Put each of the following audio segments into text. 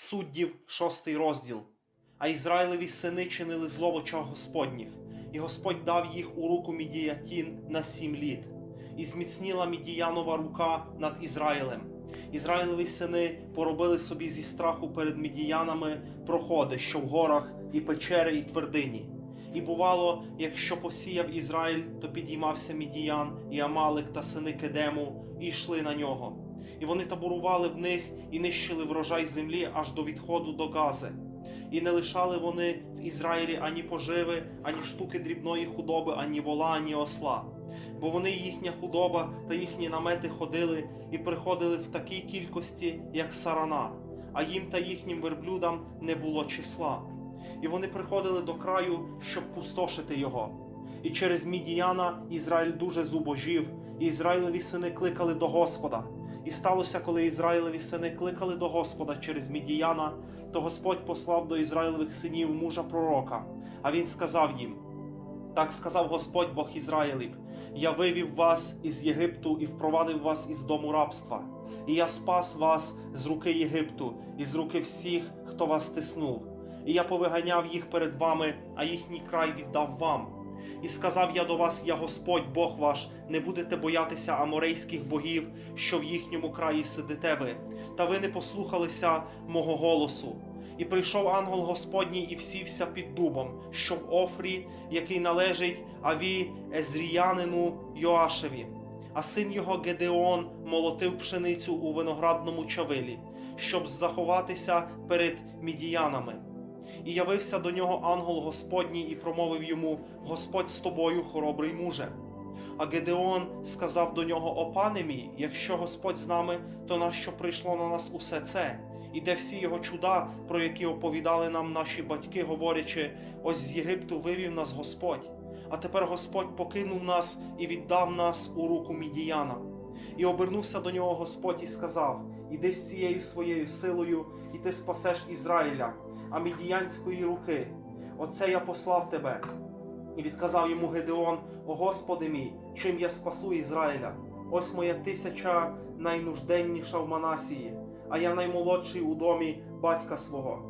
Суддів, шостий розділ. А Ізраїлеві сини чинили зло в очах Господніх, і Господь дав їх у руку Мідіятін на сім літ, і зміцніла Мідіянова рука над Ізраїлем. Ізраїлеві сини поробили собі зі страху перед мідіянами проходи, що в горах, і печери, і твердині. І бувало, якщо посіяв Ізраїль, то підіймався Мідіян і Амалик та сини Кедему, і йшли на нього. І вони таборували в них і нищили врожай землі аж до відходу до Гази. І не лишали вони в Ізраїлі ані поживи, ані штуки дрібної худоби, ані вола, ані осла. Бо вони їхня худоба та їхні намети ходили і приходили в такій кількості, як сарана, а їм та їхнім верблюдам не було числа. І вони приходили до краю, щоб пустошити його. І через Мідіяна Ізраїль дуже зубожів, і Ізраїлеві сини кликали до Господа. І сталося, коли Ізраїлеві сини кликали до Господа через Мідіяна, то Господь послав до Ізраїлевих синів мужа пророка, а він сказав їм: Так сказав Господь Бог Ізраїлів: Я вивів вас із Єгипту і впровадив вас із дому рабства, і я спас вас з руки Єгипту і з руки всіх, хто вас тиснув. І я повиганяв їх перед вами, а їхній край віддав вам. І сказав я до вас, я Господь Бог ваш, не будете боятися аморейських богів, що в їхньому краї сидите ви, та ви не послухалися мого голосу. І прийшов ангел Господній і всівся під дубом, що в Офрі, який належить Аві Езріянину Йоашеві. А син його Гедеон молотив пшеницю у виноградному чавилі, щоб заховатися перед мідіянами. І явився до нього ангел Господній і промовив йому: Господь з тобою, хоробрий муже. А Гедеон сказав до нього: О пане мій, якщо Господь з нами, то нащо прийшло на нас усе це? І де всі його чуда, про які оповідали нам наші батьки, говорячи: ось з Єгипту вивів нас Господь. А тепер Господь покинув нас і віддав нас у руку Мідіяна. І обернувся до нього Господь і сказав: Іди з цією своєю силою, і ти спасеш Ізраїля, а мідіянської руки. Оце я послав тебе. І відказав йому Гедеон: О Господи мій, чим я спасу Ізраїля? Ось моя тисяча найнужденніша в Манасії, а я наймолодший у домі батька свого.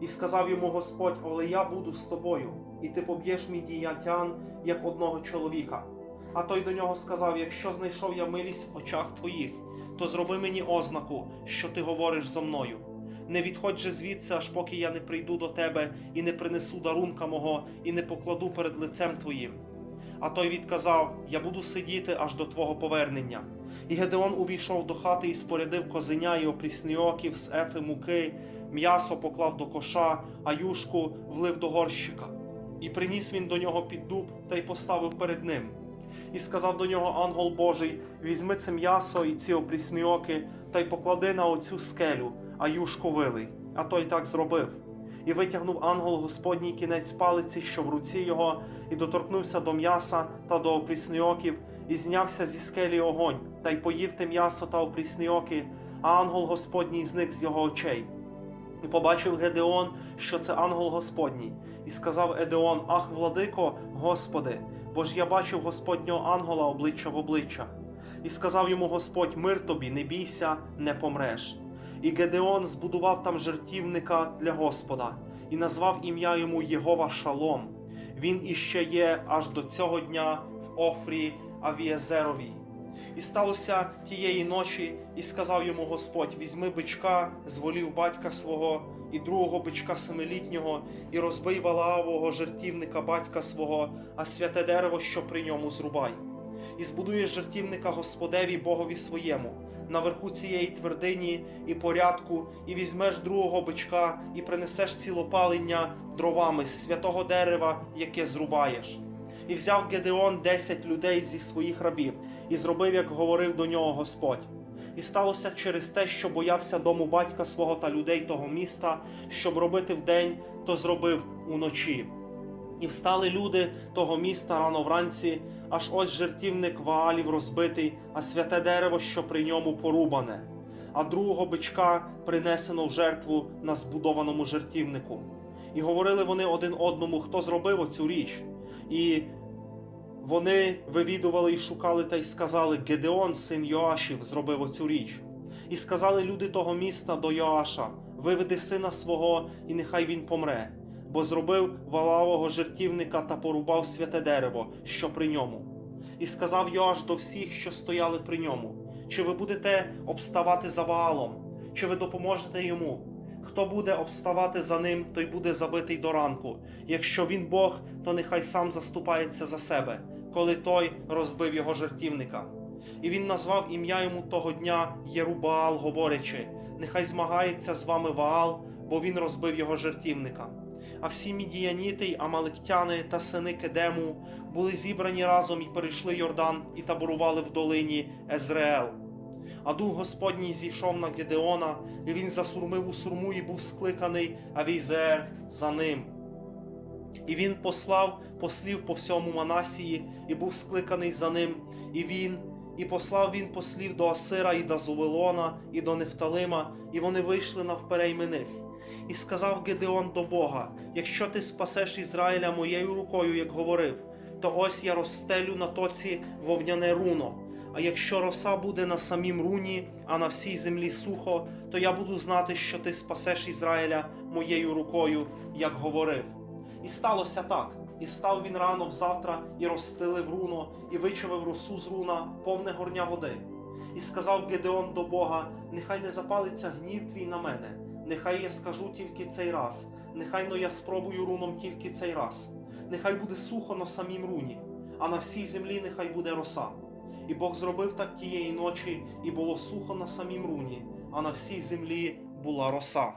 І сказав йому Господь: Але я буду з тобою, і ти поб'єш мідіятян як одного чоловіка. А той до нього сказав: Якщо знайшов я милість в очах твоїх, то зроби мені ознаку, що ти говориш зо мною. Не відходь же звідси, аж поки я не прийду до тебе і не принесу дарунка мого, і не покладу перед лицем твоїм. А той відказав: Я буду сидіти аж до твого повернення. І Гедеон увійшов до хати і спорядив козеня і опрісньоків з ефи муки, м'ясо поклав до коша, а юшку влив до горщика. І приніс він до нього під дуб та й поставив перед ним. І сказав до нього ангел Божий: Візьми це м'ясо і ці опрісньоки, та й поклади на оцю скелю, а юшку вилий. А той так зробив. І витягнув ангел Господній кінець палиці, що в руці його, і доторкнувся до м'яса та до опрісньоків, і знявся зі скелі огонь, та й поїв те м'ясо та опрісньоки, а ангел Господній зник з його очей. І побачив Гедеон, що це ангел Господній, і сказав Едеон: Ах, владико, Господи, бо ж я бачив Господнього ангела обличчя в обличчя. І сказав йому Господь: Мир тобі, не бійся, не помреш. І Гедеон збудував там жертівника для Господа і назвав ім'я йому Єгова Шалом. Він іще є аж до цього дня в Офрі Авієзеровій. І сталося тієї ночі, і сказав йому Господь: візьми бичка з волів батька свого і другого бичка семилітнього, і розбий Валаавого жертівника батька свого, а святе дерево, що при ньому зрубай. І збудуєш жертівника Господеві Богові своєму, наверху цієї твердині і порядку, і візьмеш другого бичка, і принесеш цілопалення дровами з святого дерева, яке зрубаєш. І взяв Гедеон десять людей зі своїх рабів, і зробив, як говорив до нього Господь. І сталося через те, що боявся дому батька свого та людей того міста, щоб робити вдень, то зробив уночі. І встали люди того міста рано вранці, аж ось жертівник Ваалів розбитий, а святе дерево, що при ньому порубане, а другого бичка принесено в жертву на збудованому жертівнику. І говорили вони один одному, хто зробив оцю річ. І вони вивідували і шукали та й сказали: Гедеон, син Йоашів, зробив оцю річ. І сказали люди того міста до Йоаша: виведи сина свого, і нехай він помре, бо зробив валавого жертівника та порубав святе дерево, що при ньому. І сказав Йоаш до всіх, що стояли при ньому: чи ви будете обставати за Ваалом, чи ви допоможете йому? Хто буде обставати за ним, той буде забитий до ранку. Якщо він Бог, то нехай сам заступається за себе, коли той розбив його жертівника. І він назвав ім'я йому того дня Єрубаал, говорячи: нехай змагається з вами Ваал, бо він розбив його жертівника. А всі мідіяніти й амаликтяни та сини Кедему були зібрані разом і перейшли Йордан і таборували в долині Езреел. А дух Господній зійшов на Гедеона, і він засурмив у сурму і був скликаний Авізер за ним. І він послав послів по всьому Манасії, і був скликаний за ним, і він, і послав він послів до Асира, і до Зувелона, і до Нефталима, і вони вийшли навперейми них. І сказав Гедеон до Бога: Якщо ти спасеш Ізраїля моєю рукою, як говорив, то ось я розстелю на тоці вовняне руно. А якщо роса буде на самім руні, а на всій землі сухо, то я буду знати, що ти спасеш Ізраїля моєю рукою, як говорив. І сталося так. І став він рано взавтра, і розстелив руно, і вичавив росу з руна, повне горня води. І сказав Гедеон до Бога: Нехай не запалиться гнів твій на мене, нехай я скажу тільки цей раз, нехай но я спробую руном тільки цей раз. Нехай буде сухо на самім руні, а на всій землі нехай буде роса. І Бог зробив так тієї ночі, і було сухо на самім руні, а на всій землі була роса.